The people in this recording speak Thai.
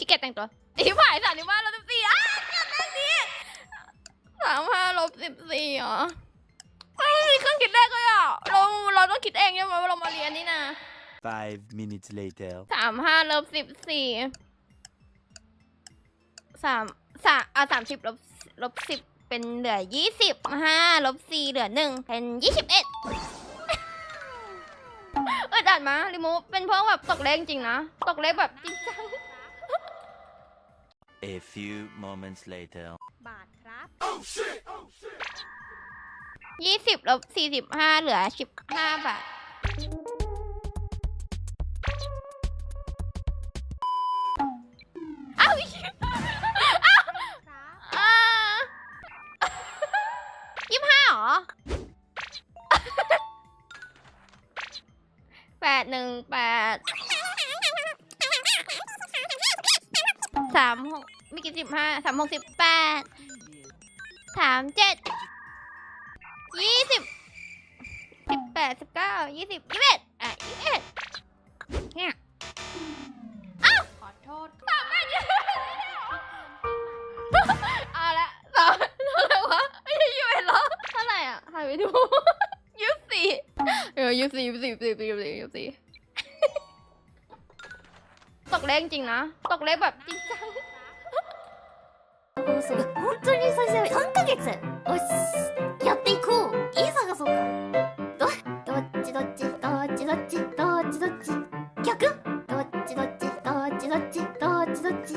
ขี้เกียจแต่งตัวอีผ่ายสามสิบห้าลบสิบสี่อะเกิดเลขนี้สามห้าลบสิบสี่เหรอเฮ้ยเครื่องคิดเลขเลยอะเราเราต้องคิดเองใช่ไหมว่าเรามาเรียนนี่นะ Five minutes later. สามห้าลบสิบสี่สามสามอะสามสิบลบลบสิบเป็นเหลือยี่สิบห้าลบสี่เหลือหนึ่งเป็นยี่สิบเอ็ดเออดัดมาริมูฟเป็นพวกแบบตกเลขจริงนะ ตกเลขแบบจริงจัง A few moments later. บาทครับยี่สิบลบสี่สิบห้าเหลือสิบห้าบาท อ้าวอีกครับอ่ายี่ห้าเหรอแปดหนึ่งแปด สามหกไม่กี่สิบห้าสามหกสิบแปดสามเจ็ดยี่สิบสิบแปดสิบเก้ายี่สิบยี่สิบเอ็ดอะยี่สิบเอ็ดเนี่ยขอโทษสามแปดยี่สิบเอ็ดเอาละสามเท่าไหร่วะไม่ใช่ยี่สิบเอ็ดหรอเท่าไหร่อะหายไปดูยี่สิบสี่เออยี่สิบยี่สิบสี่ยี่สิบสี่ยี่สิบสี่ยี่สิบสี่ ตกเลขจริงนะ ตกเลขแบบจริ งจังそう本当に最初3ヶ月。よしやっていこう。家探そうか。どどっちどっち？どっちどっち？どっちどっち？逆？どっちどっち？どっちどっち？どっちどっち？